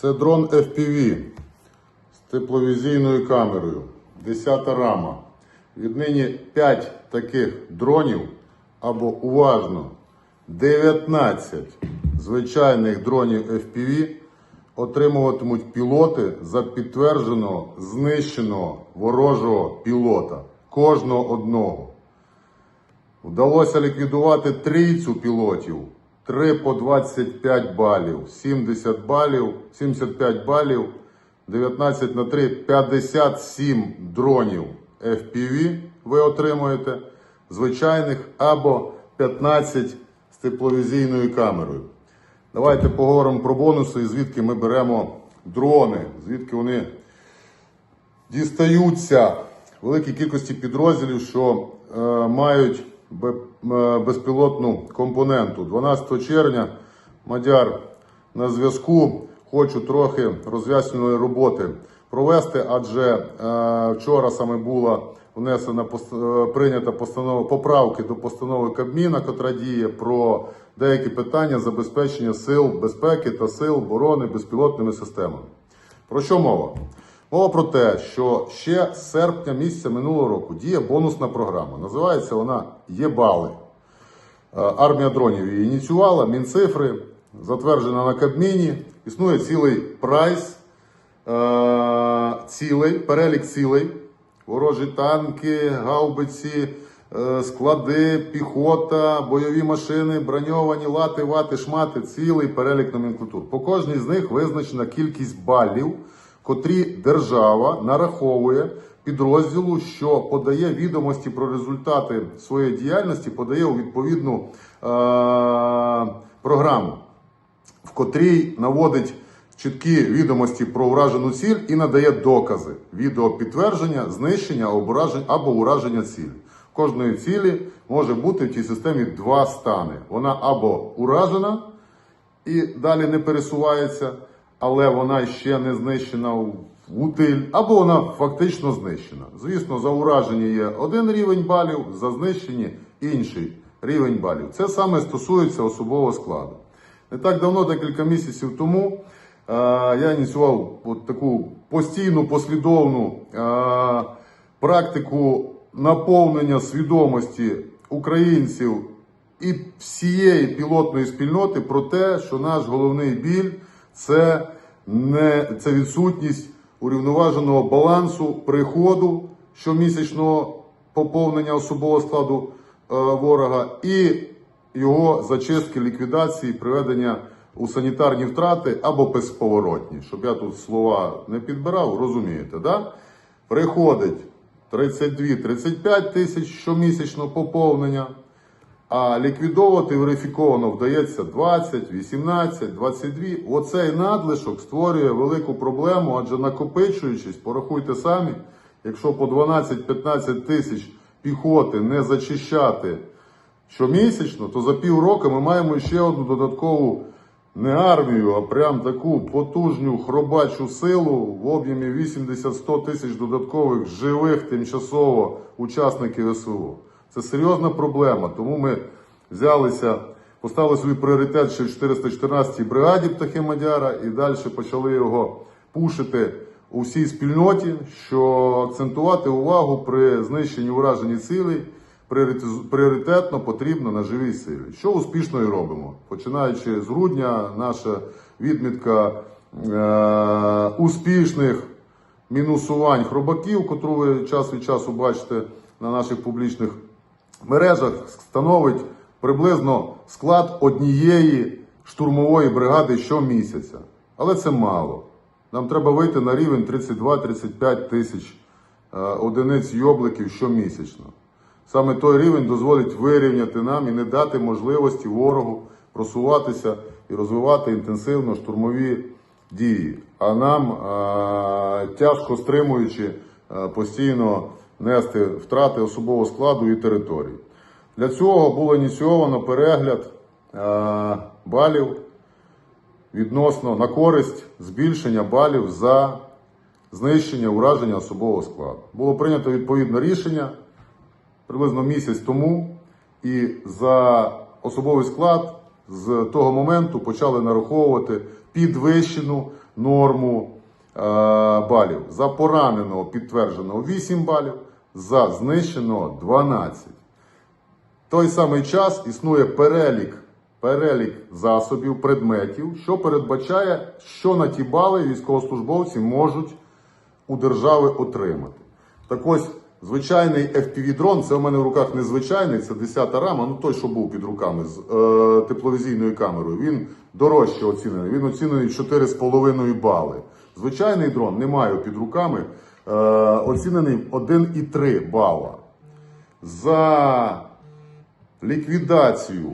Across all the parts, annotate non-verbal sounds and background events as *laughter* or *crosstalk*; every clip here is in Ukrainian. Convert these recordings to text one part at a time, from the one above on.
Це дрон FPV з тепловізійною камерою. 10 рама. Віднині 5 таких дронів або уважно 19 звичайних дронів FPV отримуватимуть пілоти за підтвердженого знищеного ворожого пілота. Кожного одного. Вдалося ліквідувати трійцю пілотів. 3 по 25 балів, 70 балів, 75 балів, 19 на 3, 57 дронів. FPV ви отримуєте, звичайних або 15 з тепловізійною камерою. Давайте поговоримо про бонуси і звідки ми беремо дрони, звідки вони дістаються. Великій кількості підрозділів, що е, мають безпілотну компоненту. 12 червня Мадяр на зв'язку. Хочу трохи роз'яснювальної роботи провести, адже е, вчора саме була внесена е, прийнята постанова поправки до постанови Кабміна, котра діє про деякі питання забезпечення сил безпеки та сил оборони безпілотними системами. Про що мова? Мова про те, що ще з серпня місяця минулого року діє бонусна програма. Називається вона ЄБАЛИ. Е, Армія дронів її ініціювала, Мінцифри, затверджена на Кабміні. Існує цілий прайс, е, цілий, перелік цілей, ворожі танки, гаубиці, е, склади, піхота, бойові машини, броньовані лати, вати, шмати, цілий перелік номенклатур. По кожній з них визначена кількість балів, котрі держава нараховує підрозділу, що подає відомості про результати своєї діяльності, подає у відповідну е- програму в котрій наводить чіткі відомості про уражену ціль і надає докази відеопідтвердження, знищення або ураження цілі. Кожної цілі може бути в цій системі два стани. Вона або уражена і далі не пересувається, але вона ще не знищена в утиль, або вона фактично знищена. Звісно, за ураження є один рівень балів, за знищені інший рівень балів. Це саме стосується особового складу. Не так давно, декілька місяців тому, е, я ініціював от таку постійну послідовну е, практику наповнення свідомості українців і всієї пілотної спільноти про те, що наш головний біль це не це відсутність урівноваженого балансу приходу щомісячного поповнення особового складу е, ворога і його зачистки, ліквідації, приведення у санітарні втрати або безповоротні. Щоб я тут слова не підбирав, розумієте, да? Приходить 32-35 тисяч щомісячно поповнення, а ліквідовувати верифіковано вдається 20, 18, 22. Оцей надлишок створює велику проблему, адже накопичуючись, порахуйте самі, якщо по 12-15 тисяч піхоти не зачищати щомісячно, то за півроку ми маємо ще одну додаткову не армію, а прям таку потужню хробачу силу в об'ємі 80-100 тисяч додаткових живих тимчасово учасників СВО. Це серйозна проблема, тому ми взялися, поставили свій пріоритет ще в 414-й бригаді птахи Мадяра і далі почали його пушити у всій спільноті, що акцентувати увагу при знищенні уражені цілей пріоритетно потрібно на живій силі. Що успішно і робимо. Починаючи з грудня, наша відмітка е- успішних мінусувань хробаків, котру ви час від часу бачите на наших публічних мережах, становить приблизно склад однієї штурмової бригади щомісяця. Але це мало. Нам треба вийти на рівень 32-35 тисяч е, одиниць йобликів щомісячно. Саме той рівень дозволить вирівняти нам і не дати можливості ворогу просуватися і розвивати інтенсивно штурмові дії. А нам, е, тяжко стримуючи, е, постійно нести втрати особового складу і території. Для цього було ініційовано перегляд е, балів відносно на користь збільшення балів за знищення ураження особового складу. Було прийнято відповідне рішення приблизно місяць тому, і за особовий склад з того моменту почали нараховувати підвищену норму е, балів. За пораненого підтвердженого 8 балів, за знищеного 12. В той самий час існує перелік, перелік засобів, предметів, що передбачає, що на ті бали військовослужбовці можуть у держави отримати. Так ось, звичайний FPV-дрон, це у мене в руках не звичайний, це 10 рама, ну той, що був під руками з е, тепловізійною камерою. Він дорожче оцінений. Він оцінений 4,5 бали. Звичайний дрон не маю під руками, оцінений 1,3 бала. За ліквідацію,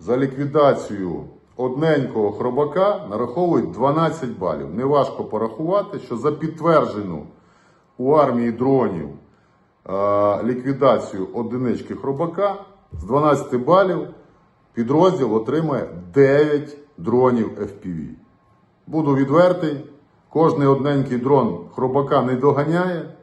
за ліквідацію одненького хробака нараховують 12 балів. Неважко порахувати, що за підтверджену у армії дронів е, ліквідацію одинички хробака з 12 балів підрозділ отримає 9 дронів FPV. Буду відвертий, кожний одненький дрон хробака не доганяє.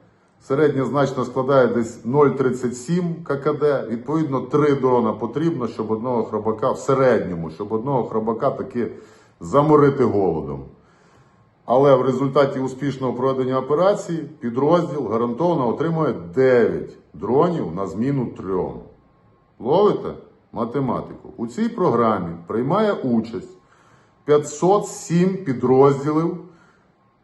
Середня значно складає десь 0,37 ККД. Відповідно, 3 дрона потрібно, щоб одного хробака в середньому, щоб одного хробака таки заморити голодом. Але в результаті успішного проведення операції підрозділ гарантовано отримує 9 дронів на зміну трьом. Ловите математику? У цій програмі приймає участь 507 підрозділів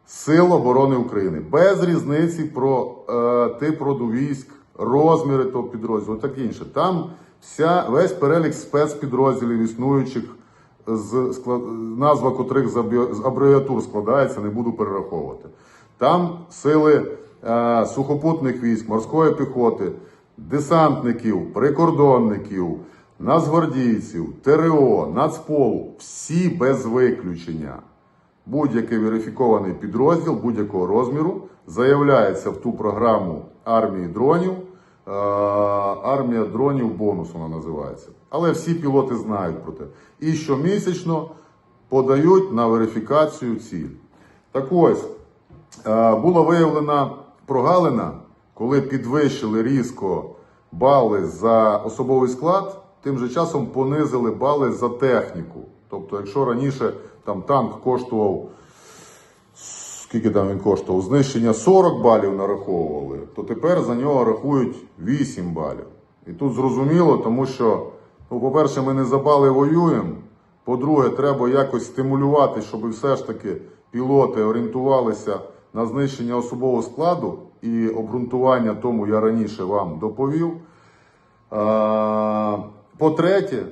Сил оборони України без різниці про е, тип роду військ, розміри того підрозділу, таке інше. Там вся весь перелік спецпідрозділів існуючих, з склад, назва котрих з абревіатур складається, не буду перераховувати. Там сили е, сухопутних військ, морської піхоти, десантників, прикордонників, нацгвардійців, ТРО, Нацполу, всі без виключення. Будь-який верифікований підрозділ будь-якого розміру заявляється в ту програму армії дронів. Е, Армія дронів бонус вона називається. Але всі пілоти знають про те. І щомісячно подають на верифікацію ціль. Так ось, е, була виявлена прогалина, коли підвищили різко бали за особовий склад, тим же часом понизили бали за техніку. Тобто, якщо раніше там танк коштував, скільки там він коштував, знищення 40 балів нараховували, то тепер за нього рахують 8 балів. І тут зрозуміло, тому що, ну, по-перше, ми не за бали воюємо. По-друге, треба якось стимулювати, щоб все ж таки пілоти орієнтувалися на знищення особового складу і обґрунтування тому я раніше вам доповів. По-третє,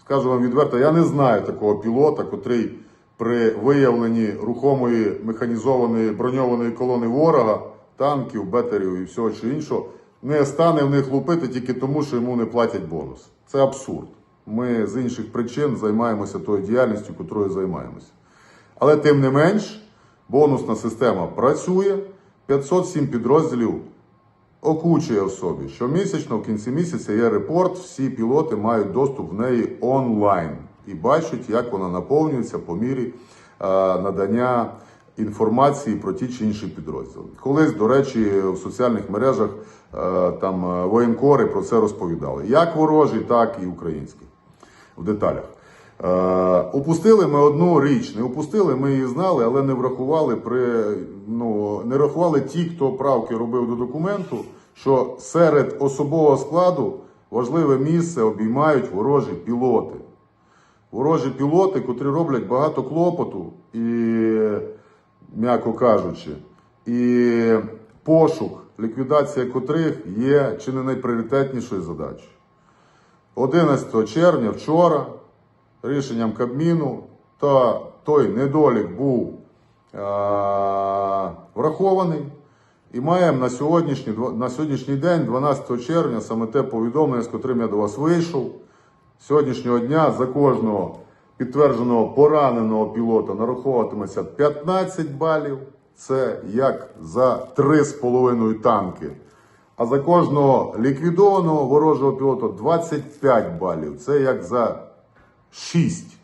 скажу вам відверто, я не знаю такого пілота, котрий при виявленні рухомої механізованої броньованої колони ворога, танків, бетерів і всього чи іншого, не стане в них лупити тільки тому, що йому не платять бонус. Це абсурд. Ми з інших причин займаємося тою діяльністю, котрою займаємося. Але тим не менш, бонусна система працює, 507 підрозділів окучує в собі. Щомісячно, в кінці місяця є репорт, всі пілоти мають доступ в неї онлайн і бачать, як вона наповнюється по мірі е, надання інформації про ті чи інші підрозділи. Колись, до речі, в соціальних мережах е, там е, воєнкори про це розповідали. Як ворожі, так і українські в деталях. Упустили ми одну річ. Не упустили, ми її знали, але не врахували при ну не рахували ті, хто правки робив до документу, що серед особового складу важливе місце обіймають ворожі пілоти. Ворожі пілоти, котрі роблять багато клопоту і, м'яко кажучи, і пошук, ліквідація котрих є чи не найпріоритетнішою задачею. 11 червня вчора рішенням Кабміну та той недолік був е, врахований. І маємо на сьогоднішній, на сьогоднішній день, 12 червня, саме те повідомлення, з котрим я до вас вийшов. Сьогоднішнього дня за кожного підтвердженого пораненого пілота нараховуватиметься 15 балів. Це як за 3,5 танки. А за кожного ліквідованого ворожого пілота 25 балів. Це як за 6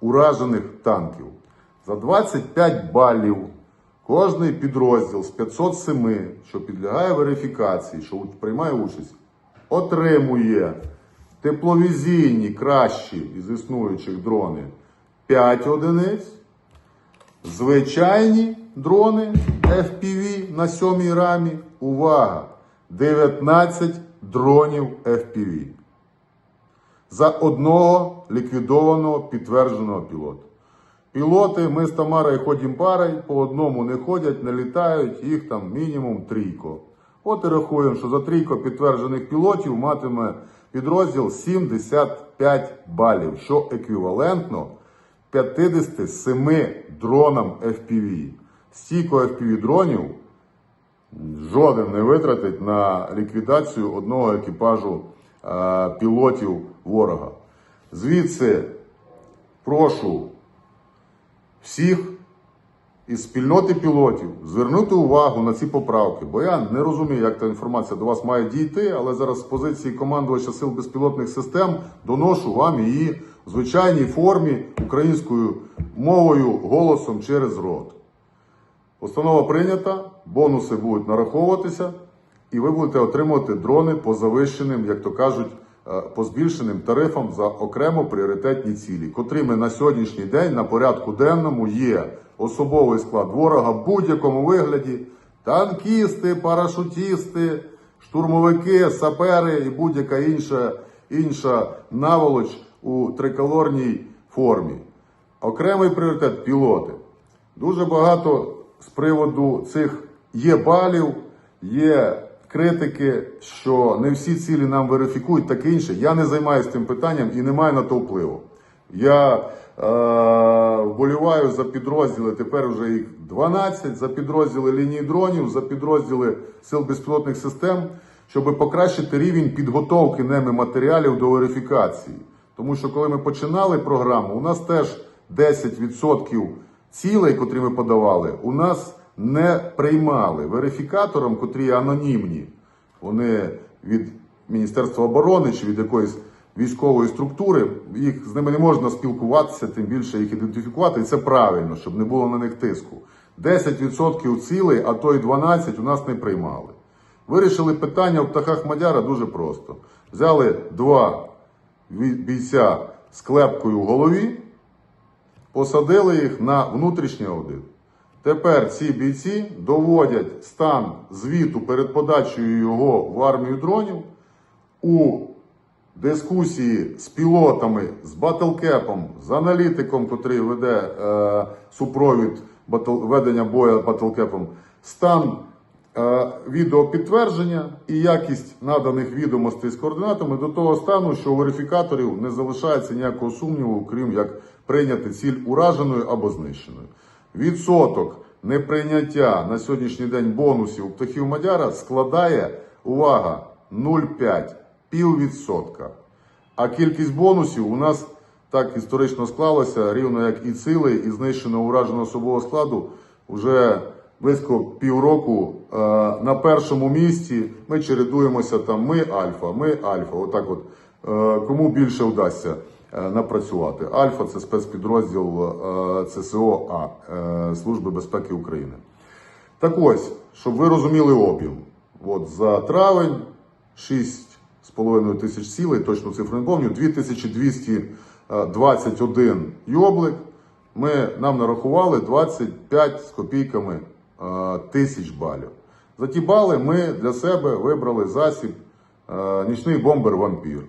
уражених танків. За 25 балів кожний підрозділ з 507, що підлягає верифікації, що приймає участь, отримує тепловізійні кращі із існуючих дрони 5 одиниць. звичайні дрони FPV на сьомій рамі. Увага! 19 дронів FPV. За одного ліквідованого підтвердженого пілота. Пілоти, ми з Тамарою ходимо парою, по одному не ходять, не літають, їх там мінімум трійко. От і рахуємо, що за трійко підтверджених пілотів матиме підрозділ 75 балів, що еквівалентно 57 дронам FPV. Стільки FPV дронів жоден не витратить на ліквідацію одного екіпажу е, пілотів ворога. Звідси прошу всіх із спільноти пілотів звернути увагу на ці поправки, бо я не розумію, як та інформація до вас має дійти, але зараз з позиції командувача сил безпілотних систем доношу вам її в звичайній формі українською мовою, голосом через рот. Постанова прийнята, бонуси будуть нараховуватися, і ви будете отримувати дрони по завищеним, як то кажуть, е, по збільшеним тарифам за окремо пріоритетні цілі, котрими на сьогоднішній день на порядку денному є особовий склад ворога в будь-якому вигляді, танкісти, парашутісти, штурмовики, сапери і будь-яка інша, інша наволоч у триколорній формі. Окремий пріоритет пілоти. Дуже багато з приводу цих є балів, є критики, що не всі цілі нам верифікують, таке інше. Я не займаюся цим питанням і не маю на то впливу. Я вболіваю за підрозділи, тепер вже їх 12, за підрозділи лінії дронів, за підрозділи сил безпілотних систем, щоб покращити рівень підготовки ними матеріалів до верифікації. Тому що коли ми починали програму, у нас теж 10% цілей, котрі ми подавали, у нас не приймали верифікаторам, котрі анонімні. Вони від Міністерства оборони чи від якоїсь військової структури, їх з ними не можна спілкуватися, тим більше їх ідентифікувати, і це правильно, щоб не було на них тиску. 10% цілей, а то й 12 у нас не приймали. Вирішили питання в птахах Мадяра дуже просто. Взяли два бійця з клепкою в голові, посадили їх на внутрішній аудит. Тепер ці бійці доводять стан звіту перед подачею його в армію дронів у дискусії з пілотами, з батлкепом, з аналітиком, котрий веде е, супровід батл, ведення бою батлкепом, стан е, відеопідтвердження і якість наданих відомостей з координатами до того стану, що у верифікаторів не залишається ніякого сумніву, крім як прийняти ціль ураженою або знищеною. Відсоток неприйняття на сьогоднішній день бонусів птахів Мадяра складає увага 0,5 піввідсотка. А кількість бонусів у нас так історично склалося, рівно як і цілий, і знищеного ураженого особового складу вже близько півроку е, на першому місці. Ми чередуємося там. Ми альфа, ми альфа. Отак, от е, кому більше вдасться е, напрацювати. Альфа це спецпідрозділ е, ЦСО А е, Служби безпеки України. Так ось, щоб ви розуміли об'єм. От за травень 6,5 тисяч цілей, точну цифру не пам'ятаю, 2221 йоблик. Ми, нам нарахували 25 з копійками е, тисяч балів. За ті бали ми для себе вибрали засіб е, нічний бомбер вампір.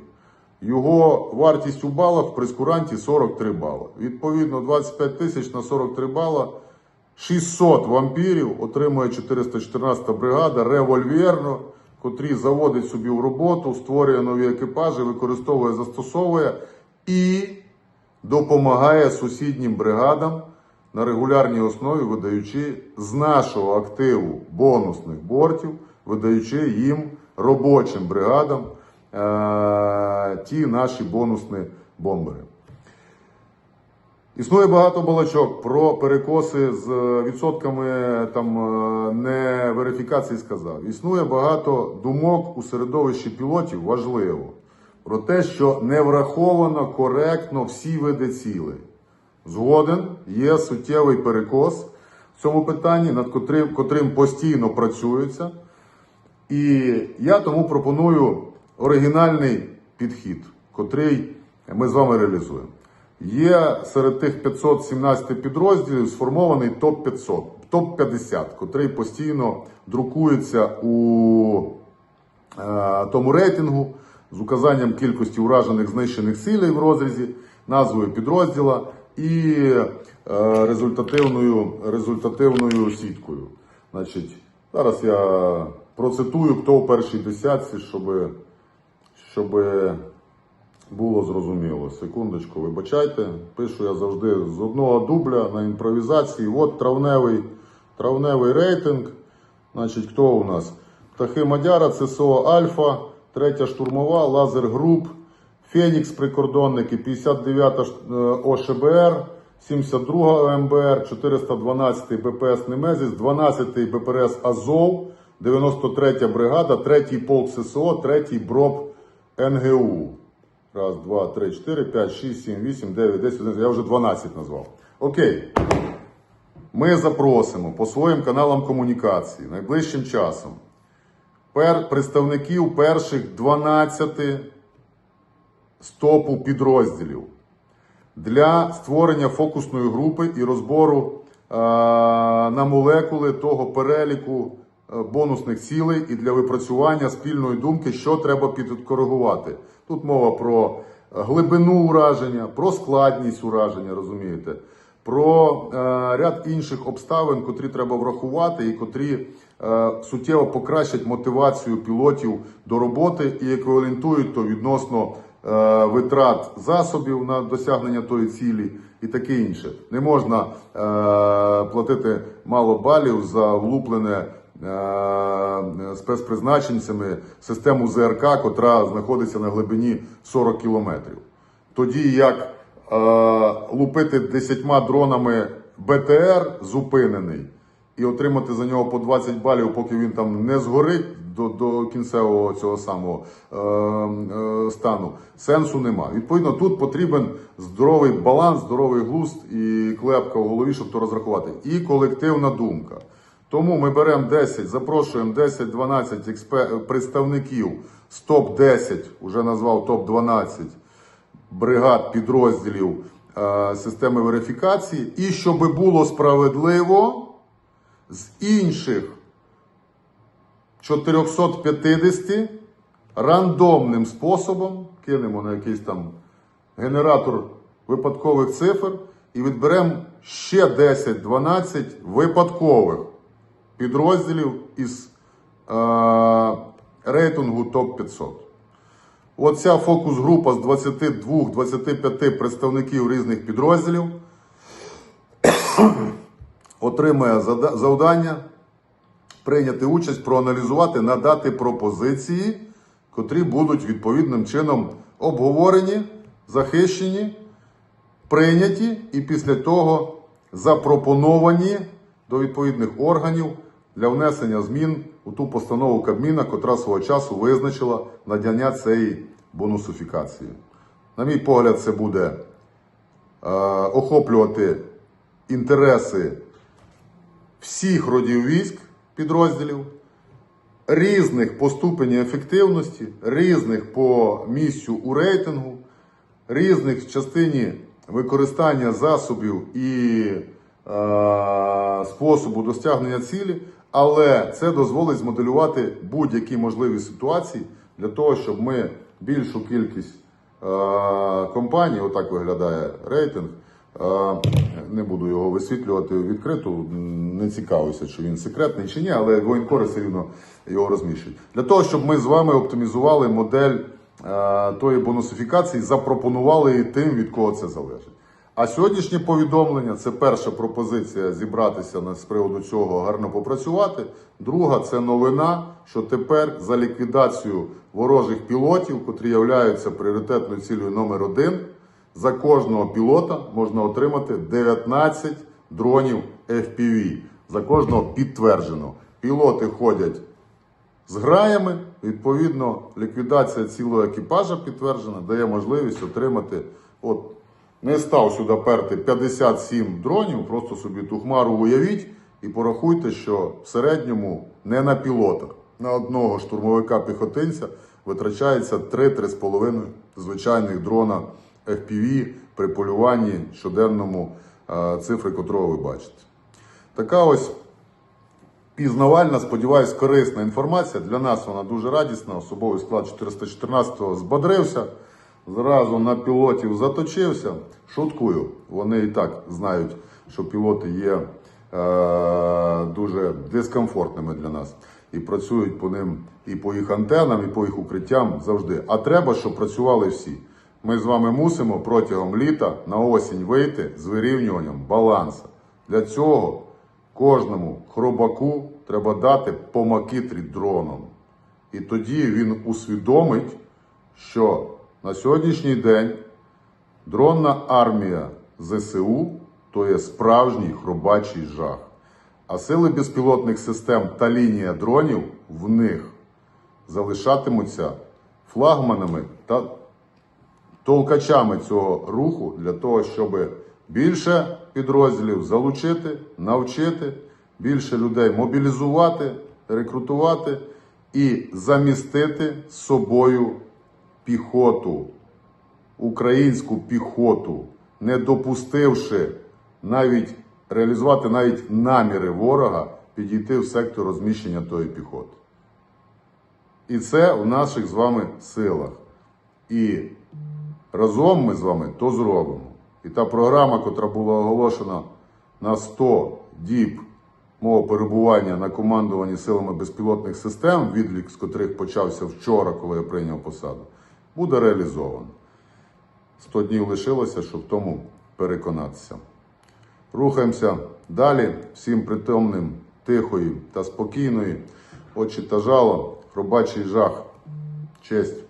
Його вартість у балах в прескуранті 43 бала. Відповідно, 25 тисяч на 43 бала. 600 вампірів отримує 414 бригада револьверно, котрі заводить собі в роботу, створює нові екіпажі, використовує, застосовує і допомагає сусіднім бригадам на регулярній основі, видаючи з нашого активу бонусних бортів, видаючи їм робочим бригадам е- ті наші бонусні бомбери. Існує багато балачок про перекоси з відсотками там е, не верифікації сказав. Існує багато думок у середовищі пілотів важливо про те, що не враховано коректно всі види цілей. Згоден є суттєвий перекос в цьому питанні, над котрим, котрим постійно працюється. І я тому пропоную оригінальний підхід, котрий ми з вами реалізуємо. Є серед тих 517 підрозділів сформований топ-500, топ-50, котрий постійно друкується у е, тому рейтингу з указанням кількості уражених знищених цілей в розрізі, назвою підрозділа і е, результативною, результативною сіткою. Значить, зараз я процитую, хто у першій десятці, щоб, щоб було зрозуміло. Секундочку, вибачайте. Пишу я завжди з одного дубля на імпровізації. От травневий, травневий рейтинг. Значить, хто у нас? Птахи Мадяра, ЦСО Альфа, третя штурмова, Лазер Груп, Фенікс прикордонники, 59 ш- е, ОШБР, 72 ОМБР, 412 БПС Немезіс, 12 БПРС Азов, 93 бригада, 3 полк ССО, 3 БРОП НГУ. Раз, два, три, чотири, п'ять, шість, сім, вісім, дев'ять, десять, одинадцять. Я вже 12 назвав. Окей. Ми запросимо по своїм каналам комунікації найближчим часом пер, представників перших 12 стопу підрозділів для створення фокусної групи і розбору е, на молекули того переліку е, бонусних цілей і для випрацювання спільної думки, що треба підкоригувати. Тут мова про глибину ураження, про складність ураження, розумієте, про е, ряд інших обставин, котрі треба врахувати, і котрі е, суттєво покращать мотивацію пілотів до роботи і еквівалентують то відносно е, витрат засобів на досягнення тої цілі і таке інше. Не можна е, платити мало балів за влуплене е, спецпризначенцями систему ЗРК, котра знаходиться на глибині 40 кілометрів. Тоді як е, лупити 10 дронами БТР зупинений і отримати за нього по 20 балів, поки він там не згорить до, до кінцевого цього самого е, е, стану, сенсу нема. Відповідно, тут потрібен здоровий баланс, здоровий глузд і клепка в голові, щоб то розрахувати. І колективна думка. Тому ми беремо 10, запрошуємо 10-12 експе- представників. З топ-10, вже назвав топ-12 бригад підрозділів е, системи верифікації, і щоб було справедливо з інших 450 рандомним способом кинемо на якийсь там генератор випадкових цифр і відберемо ще 10-12 випадкових підрозділів із е, рейтингу топ-500. Оця фокус-група з 22-25 представників різних підрозділів *clears throat* отримує завдання прийняти участь, проаналізувати, надати пропозиції, котрі будуть відповідним чином обговорені, захищені, прийняті і після того запропоновані до відповідних органів для внесення змін у ту постанову Кабміна, котра свого часу визначила надання цієї бонусифікації. На мій погляд, це буде е, охоплювати інтереси всіх родів військ підрозділів, різних по ступені ефективності, різних по місцю у рейтингу, різних в частині використання засобів і е, способу досягнення цілі, але це дозволить змоделювати будь-які можливі ситуації для того, щоб ми більшу кількість е, компаній, отак виглядає рейтинг. Е, Не буду його висвітлювати відкрито, не цікавився, чи він секретний чи ні, але воєнкори все рівно його розміщують. Для того, щоб ми з вами оптимізували модель е, тої бонусифікації, запропонували її тим, від кого це залежить. А сьогоднішнє повідомлення це перша пропозиція зібратися з приводу цього гарно попрацювати. Друга це новина, що тепер за ліквідацію ворожих пілотів, котрі являються пріоритетною цілею номер один, за кожного пілота можна отримати 19 дронів FPV. За кожного підтверджено. Пілоти ходять з граями. Відповідно, ліквідація цілого екіпажа підтверджена, дає можливість отримати. От не став сюди перти 57 дронів, просто собі ту хмару уявіть і порахуйте, що в середньому не на пілотах. На одного штурмовика піхотинця витрачається 3-3,5 звичайних дрона FPV при полюванні щоденному е, цифри, котрого ви бачите. Така ось пізнавальна, сподіваюсь, корисна інформація. Для нас вона дуже радісна. Особовий склад 414-го збодрився, зразу на пілотів заточився. Шуткую, вони і так знають, що пілоти є е, дуже дискомфортними для нас. І працюють по ним і по їх антенам, і по їх укриттям завжди. А треба, щоб працювали всі. Ми з вами мусимо протягом літа на осінь вийти з вирівнюванням балансу. Для цього Кожному хробаку треба дати по макітрі дроном. І тоді він усвідомить, що на сьогоднішній день дронна армія ЗСУ то є справжній хробачий жах. А сили безпілотних систем та лінія дронів в них залишатимуться флагманами та толкачами цього руху для того, щоб більше підрозділів залучити, навчити, більше людей мобілізувати, рекрутувати і замістити з собою піхоту, українську піхоту, не допустивши навіть реалізувати навіть наміри ворога підійти в сектор розміщення тої піхоти. І це в наших з вами силах. І разом ми з вами то зробимо. І та програма, котра була оголошена на 100 діб мого перебування на командуванні силами безпілотних систем, відлік з котрих почався вчора, коли я прийняв посаду, буде реалізовано. 100 днів лишилося, щоб в тому переконатися. Рухаємося далі. Всім притомним, тихої та спокійної, очі та жало, хробачий жах, честь.